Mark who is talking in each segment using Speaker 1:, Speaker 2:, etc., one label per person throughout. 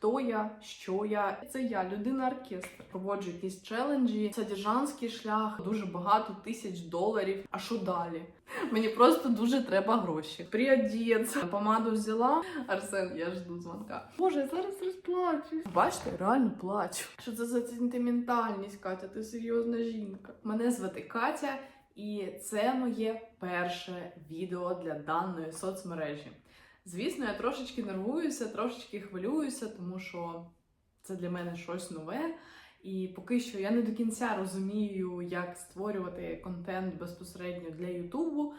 Speaker 1: Хто я, що я? Це я, людина оркестр. Проводжу якісь челенджі, содержанський шлях, дуже багато тисяч доларів. А що далі? Мені просто дуже треба гроші. Приодеться. Помаду взяла. Арсен, я жду дзвонка. Боже, я зараз розплачусь. Бачите, реально плачу. Що це за сентиментальність, Катя? Ти серйозна жінка. Мене звати Катя, і це моє перше відео для даної соцмережі. Звісно, я трошечки нервуюся, трошечки хвилююся, тому що це для мене щось нове. І поки що я не до кінця розумію, як створювати контент безпосередньо для Ютубу.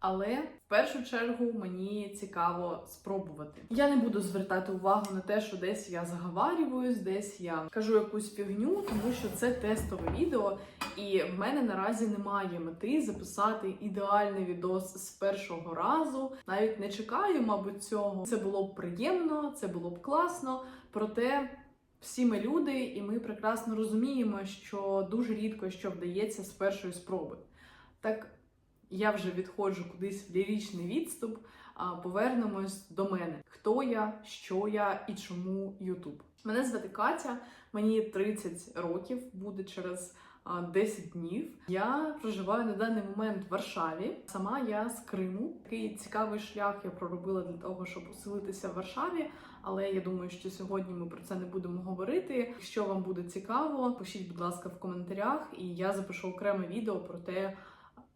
Speaker 1: Але в першу чергу мені цікаво спробувати. Я не буду звертати увагу на те, що десь я заговарююсь, десь я кажу якусь фігню, тому що це тестове відео, і в мене наразі немає мети записати ідеальний відос з першого разу. Навіть не чекаю, мабуть, цього. Це було б приємно, це було б класно. Проте всі ми люди, і ми прекрасно розуміємо, що дуже рідко що вдається з першої спроби. Так я вже відходжу кудись в лірічний відступ. Повернемось до мене. Хто я, що я і чому Ютуб? Мене звати Катя, мені 30 років, буде через а, 10 днів. Я проживаю на даний момент в Варшаві. Сама я з Криму. Такий цікавий шлях я проробила для того, щоб оселитися в Варшаві. Але я думаю, що сьогодні ми про це не будемо говорити. Якщо вам буде цікаво, пишіть, будь ласка, в коментарях, і я запишу окреме відео про те,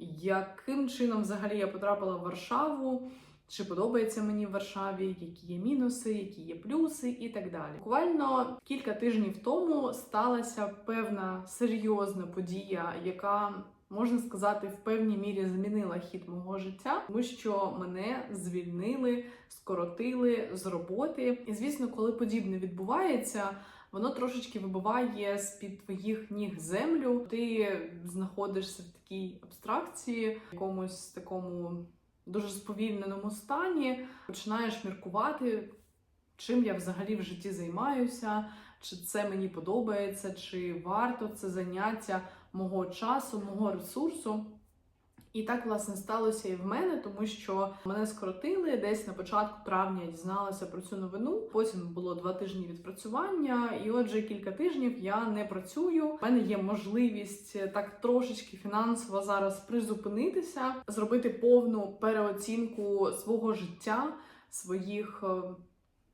Speaker 1: яким чином взагалі я потрапила в Варшаву. Чи подобається мені в Варшаві, які є мінуси, які є плюси, і так далі. Буквально кілька тижнів тому сталася певна серйозна подія, яка можна сказати в певній мірі змінила хід мого життя, тому що мене звільнили, скоротили з роботи. І звісно, коли подібне відбувається. Воно трошечки вибиває з-під твоїх ніг землю. Ти знаходишся в такій абстракції, в якомусь такому дуже сповільненому стані, починаєш міркувати, чим я взагалі в житті займаюся, чи це мені подобається, чи варто це заняття мого часу, мого ресурсу. І так, власне, сталося і в мене, тому що мене скоротили десь на початку травня я дізналася про цю новину. Потім було два тижні відпрацювання, і отже, кілька тижнів я не працюю. У мене є можливість так трошечки фінансово зараз призупинитися, зробити повну переоцінку свого життя, своїх е,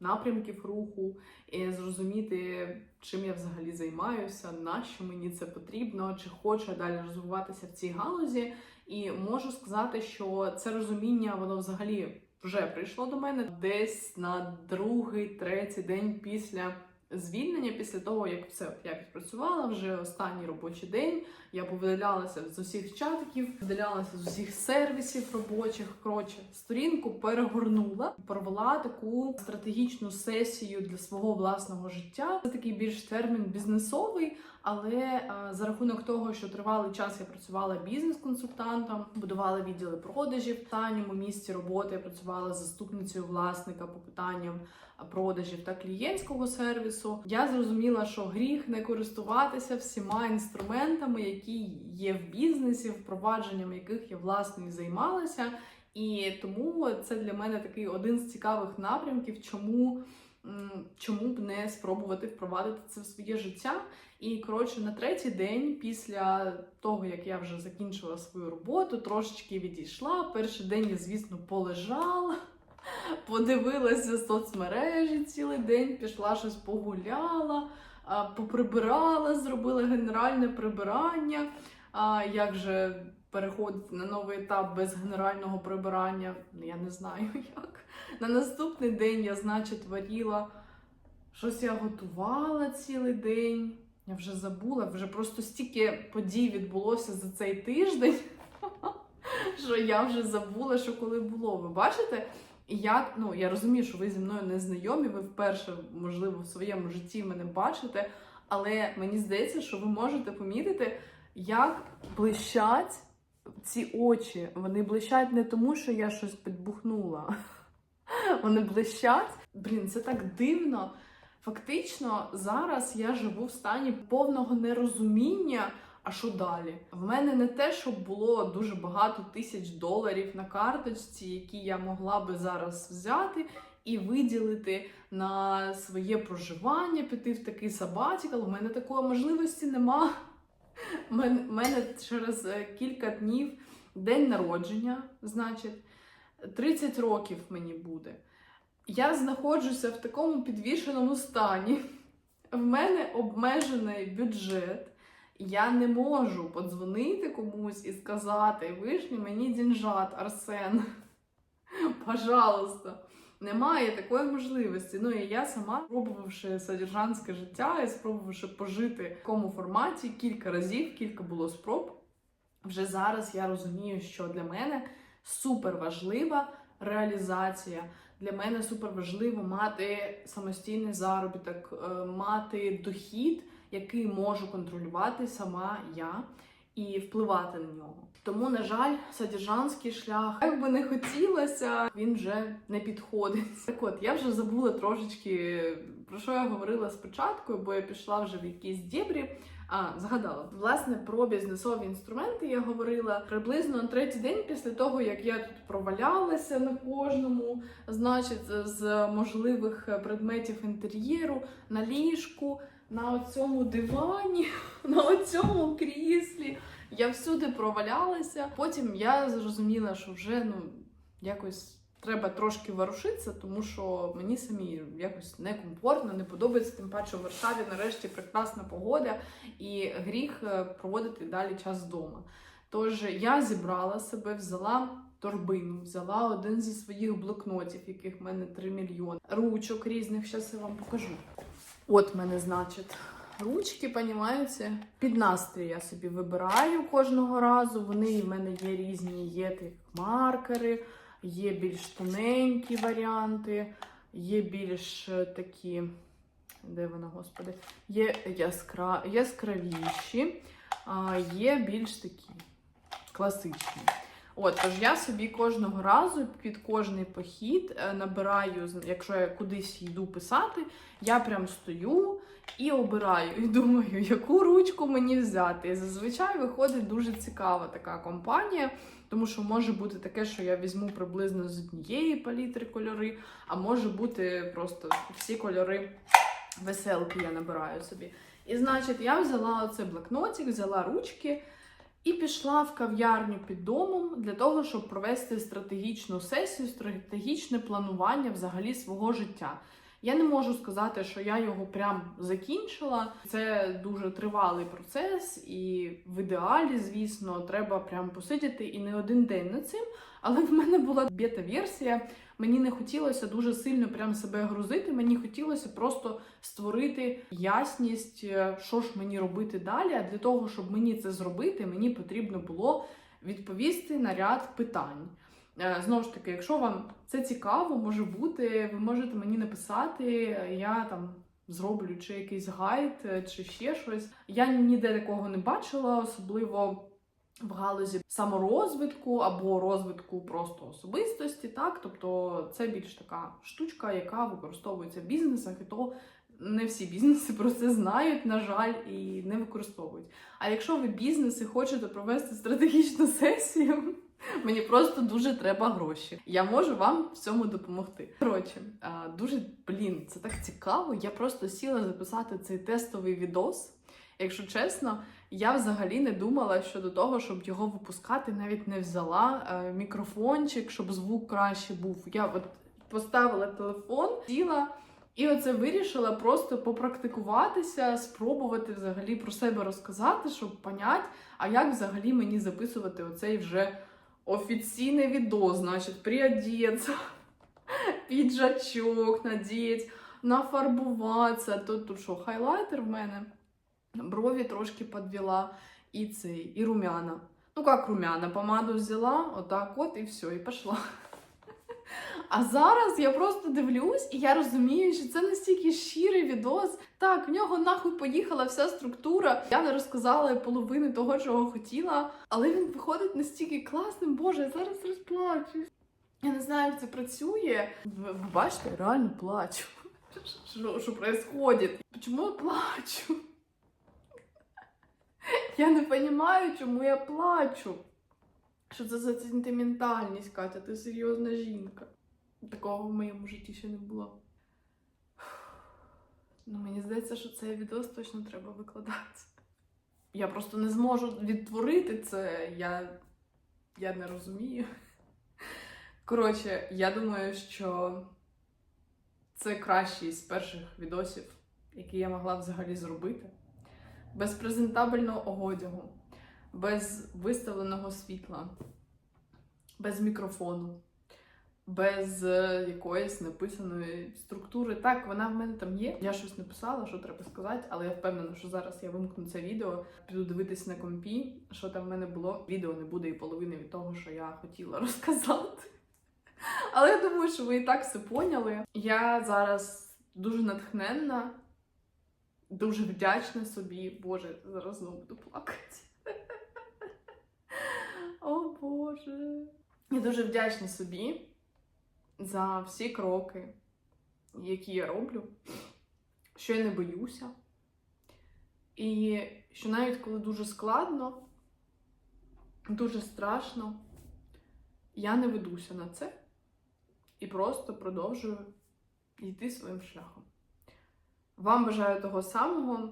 Speaker 1: напрямків руху, і зрозуміти, чим я взагалі займаюся, на що мені це потрібно, чи хочу я далі розвиватися в цій галузі. І можу сказати, що це розуміння воно взагалі вже прийшло до мене десь на другий, третій день після звільнення, після того як все я відпрацювала вже останній робочий день. Я повидалялася з усіх чатиків, видалялася з усіх сервісів робочих. Коротше, сторінку перегорнула, провела таку стратегічну сесію для свого власного життя. Це такий більш термін бізнесовий. Але а, за рахунок того, що тривалий час я працювала бізнес-консультантом, будувала відділи продажів. В останньому місці роботи я працювала заступницею власника по питанням продажів та клієнтського сервісу. Я зрозуміла, що гріх не користуватися всіма інструментами, які є в бізнесі, впровадженням яких я власне і займалася. І тому це для мене такий один з цікавих напрямків, чому. Чому б не спробувати впровадити це в своє життя? І коротше, на третій день, після того як я вже закінчила свою роботу, трошечки відійшла. Перший день я, звісно, полежала, подивилася соцмережі цілий день, пішла щось погуляла, поприбирала, зробила генеральне прибирання. А як же переходити на новий етап без генерального прибирання? Я не знаю як. На наступний день я, значить, варіла щось я готувала цілий день. Я вже забула, вже просто стільки подій відбулося за цей тиждень, що я вже забула, що коли було. Ви бачите? І як, ну я розумію, що ви зі мною не знайомі, ви вперше, можливо, в своєму житті мене бачите, але мені здається, що ви можете помітити, як блищать ці очі. Вони блищать не тому, що я щось підбухнула. Вони блищать. Блін, це так дивно. Фактично, зараз я живу в стані повного нерозуміння. А що далі? В мене не те, щоб було дуже багато тисяч доларів на карточці, які я могла би зараз взяти і виділити на своє проживання, піти в такий сабатікал. У мене такої можливості нема. У мене, через е, кілька днів день народження, значить, 30 років мені буде. Я знаходжуся в такому підвішеному стані. В мене обмежений бюджет. Я не можу подзвонити комусь і сказати: вишні мені дінжат, Арсен. Пожалуйста. Немає такої можливості. Ну і я сама, спробувавши содержанське життя і спробувавши пожити в такому форматі кілька разів, кілька було спроб. Вже зараз я розумію, що для мене супер важлива реалізація. Для мене супер важливо мати самостійний заробіток, е, мати дохід, який можу контролювати сама я і впливати на нього. Тому, на жаль, содержанський шлях, як би не хотілося, він вже не підходить. Так от, я вже забула трошечки про що я говорила спочатку, бо я пішла вже в якісь дєбрі. А, згадала. Власне, про бізнесові інструменти я говорила приблизно на третій день після того, як я тут провалялася на кожному, значить, з можливих предметів інтер'єру, на ліжку, на цьому дивані, на цьому кріслі. Я всюди провалялася. Потім я зрозуміла, що вже ну якось. Треба трошки ворушитися, тому що мені самі якось некомфортно, не подобається. Тим паче в Варшаві нарешті прекрасна погода і гріх е, проводити далі час вдома. Тож я зібрала себе, взяла торбину, взяла один зі своїх блокнотів, яких в мене 3 мільйони, ручок різних. Зараз я вам покажу. От мене, значить, ручки, понімаєте? Під настрій я собі вибираю кожного разу. Вони в мене є різні, є такі маркери. Є більш тоненькі варіанти, є більш е, такі, де вона, господи, є яскра... яскравіші, а є більш такі класичні. От, тож я собі кожного разу під кожний похід е, набираю, якщо я кудись йду писати, я прям стою і обираю, і думаю, яку ручку мені взяти. І зазвичай виходить дуже цікава така компанія. Тому що може бути таке, що я візьму приблизно з однієї палітри кольори, а може бути просто всі кольори веселки я набираю собі. І значить, я взяла оцей блокнотик, взяла ручки і пішла в кав'ярню під домом для того, щоб провести стратегічну сесію, стратегічне планування взагалі свого життя. Я не можу сказати, що я його прям закінчила. Це дуже тривалий процес, і в ідеалі, звісно, треба прям посидіти і не один день над цим. Але в мене була бета-версія. Мені не хотілося дуже сильно прям себе грузити. Мені хотілося просто створити ясність, е, що ж мені робити далі. А для того, щоб мені це зробити, мені потрібно було відповісти на ряд питань. Е, Знову ж таки, якщо вам це цікаво, може бути, ви можете мені написати, я там зроблю чи якийсь гайд, е, чи ще щось. Я ніде такого не бачила, особливо в галузі саморозвитку або розвитку просто особистості. Так, тобто це більш така штучка, яка використовується в бізнесах, і то не всі бізнеси про це знають, на жаль, і не використовують. А якщо ви бізнес і хочете провести стратегічну сесію. Мені просто дуже треба гроші. Я можу вам в цьому допомогти. Коротше, дуже блін, це так цікаво. Я просто сіла записати цей тестовий відос. Якщо чесно, я взагалі не думала щодо того, щоб його випускати, навіть не взяла е, мікрофончик, щоб звук краще був. Я от поставила телефон, сіла. І оце вирішила просто попрактикуватися, спробувати взагалі про себе розказати, щоб понять, а як взагалі мені записувати оцей вже офіційний відос, значить, приодеться, піджачок надіть, нафарбуватися. Тут, тут що, хайлайтер в мене, брові трошки підвела, і цей, і румяна. Ну, як румяна, помаду взяла, отак от, і все, і пішла. А зараз я просто дивлюсь, і я розумію, що це настільки щирий відос. Так, в нього нахуй поїхала вся структура. Я не розказала половини того, чого хотіла, але він виходить настільки класним. Боже, я зараз розплачусь. Я не знаю, як це працює. Ви, бачите, я реально плачу. Що, що? Чому я плачу? Я не розумію, чому я плачу. Що це за сентиментальність, Катя? Ти серйозна жінка. Такого в моєму житті ще не було. Ну, мені здається, що цей відос точно треба викладати. Я просто не зможу відтворити це. Я, я не розумію. Коротше, я думаю, що це кращий з перших відосів, які я могла взагалі зробити. Без презентабельного одягу, без виставленого світла, без мікрофону, без е, якоїсь написаної структури. Так, вона в мене там є. Я щось написала, що треба сказати, але я впевнена, що зараз я вимкну це відео, піду дивитись на компі, що там в мене було. Відео не буде і половини від того, що я хотіла розказати. Але я думаю, що ви і так все поняли. Я зараз дуже натхненна, дуже вдячна собі. Боже, зараз знову буду плакати. О Боже. Я дуже вдячна собі за всі кроки, які я роблю, що я не боюся. І що навіть коли дуже складно, дуже страшно, я не ведуся на це і просто продовжую йти своїм шляхом. Вам бажаю того самого.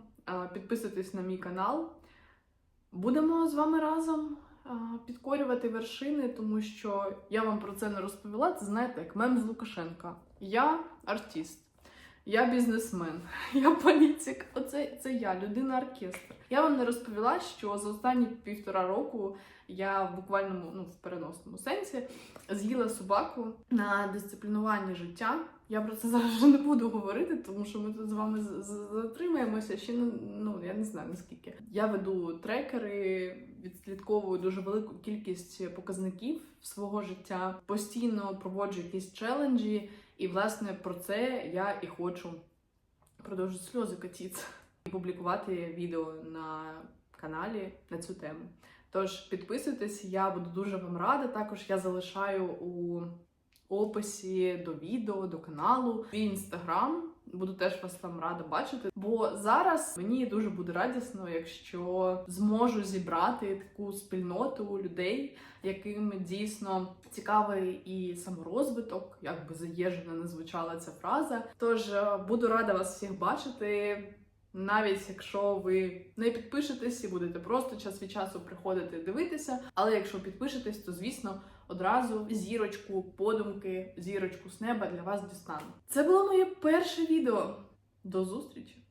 Speaker 1: Підписуйтесь на мій канал. Будемо з вами разом підкорювати вершини, тому що я вам про це не розповіла. Це знаєте, як мем з Лукашенка. Я артист, я бізнесмен, я політик. Оце це я, людина оркестр. Я вам не розповіла, що за останні півтора року я в буквальному, ну в переносному сенсі з'їла собаку на дисциплінуванні життя. Я про це зараз вже не буду говорити, тому що ми тут з вами затримаємося ще ну я не знаю наскільки. Я веду трекери, відслідковую дуже велику кількість показників свого життя, постійно проводжу якісь челенджі, і власне про це я і хочу продовжу сльози катіться і публікувати відео на каналі на цю тему. Тож підписуйтесь, я буду дуже вам рада. Також я залишаю у описі до відео, до каналу, свій інстаграм. Буду теж вас там рада бачити. Бо зараз мені дуже буде радісно, якщо зможу зібрати таку спільноту людей, яким дійсно цікавий і саморозвиток, як би заєжена не звучала ця фраза. Тож е, буду рада вас всіх бачити. Навіть якщо ви не підпишетесь і будете просто час від часу приходити дивитися. Але якщо підпишетесь, то звісно одразу зірочку, подумки, зірочку з неба для вас дістану. Це було моє перше відео. До зустрічі!